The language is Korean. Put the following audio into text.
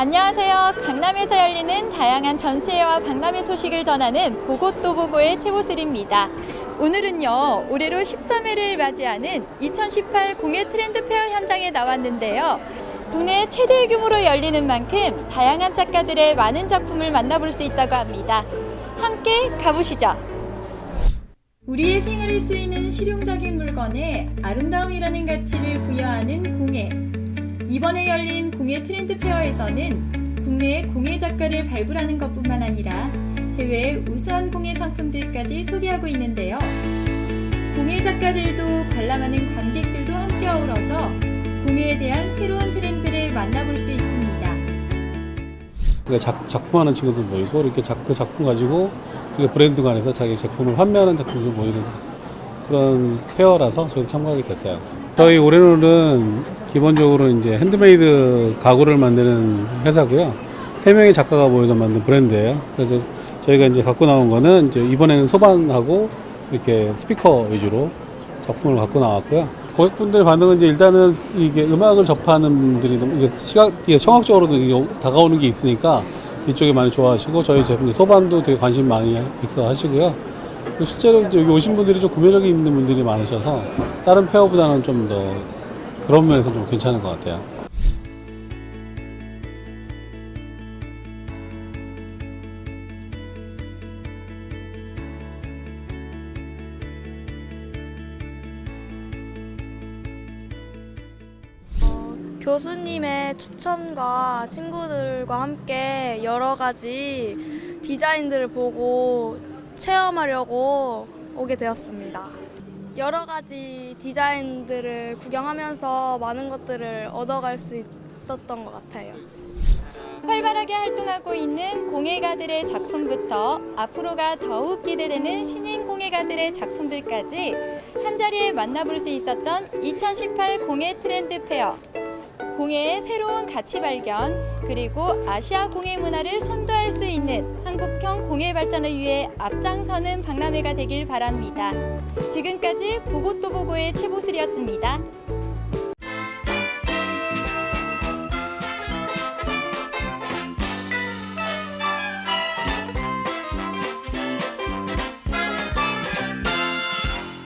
안녕하세요. 강남에서 열리는 다양한 전시회와 박람회 소식을 전하는 보고또 보고의 최보슬입니다. 오늘은요, 올해로 13회를 맞이하는 2018 공예 트렌드 페어 현장에 나왔는데요. 국내 최대 규모로 열리는 만큼 다양한 작가들의 많은 작품을 만나볼 수 있다고 합니다. 함께 가보시죠. 우리의 생활에 쓰이는 실용적인 물건에 아름다움이라는 가치를 부여하는 공예. 이번에 열린 공예 트렌드 페어에서는 국내 공예 작가를 발굴하는 것뿐만 아니라 해외 우수한 공예 상품들까지 소개하고 있는데요. 공예 작가들도 관람하는 관객들도 함께 어우러져 공예에 대한 새로운 트렌드를 만나볼 수 있습니다. 그러니까 작, 작품하는 친구들 모이고 이렇게 작, 그 작품 가지고 이게 브랜드 간에서 자기 제품을 판매하는 작품들 모이는 그런 페어라서 저희 참가하게 됐어요. 저희 올해는 기본적으로 이제 핸드메이드 가구를 만드는 회사고요. 세 명의 작가가 모여서 만든 브랜드예요. 그래서 저희가 이제 갖고 나온 거는 이제 이번에는 소반하고 이렇게 스피커 위주로 작품을 갖고 나왔고요. 고객분들 반응은 이제 일단은 이게 음악을 접하는 분들이 너무 시각, 이게 다가오는 게 있으니까 이쪽에 많이 좋아하시고 저희 제품 소반도 되게 관심 많이 있어 하시고요. 그리고 실제로 이제 여기 오신 분들이 좀 구매력이 있는 분들이 많으셔서 다른 페어보다는 좀 더 그런 면에서 좀 괜찮은 것 같아요. 교수님의 추천과 친구들과 함께 여러 가지 디자인들을 보고 체험하려고 오게 되었습니다. 여러 가지 디자인들을 구경하면서 많은 것들을 얻어갈 수 있었던 것 같아요. 활발하게 활동하고 있는 공예가들의 작품부터 앞으로가 더욱 기대되는 신인 공예가들의 작품들까지 한자리에 만나볼 수 있었던 2018 공예 트렌드 페어. 공예의 새로운 가치 발견, 그리고 아시아 공예 문화를 선도할 수 있는 한국형 공예 발전을 위해 앞장서는 박람회가 되길 바랍니다. 지금까지 보고 또 보고의 최보슬이었습니다.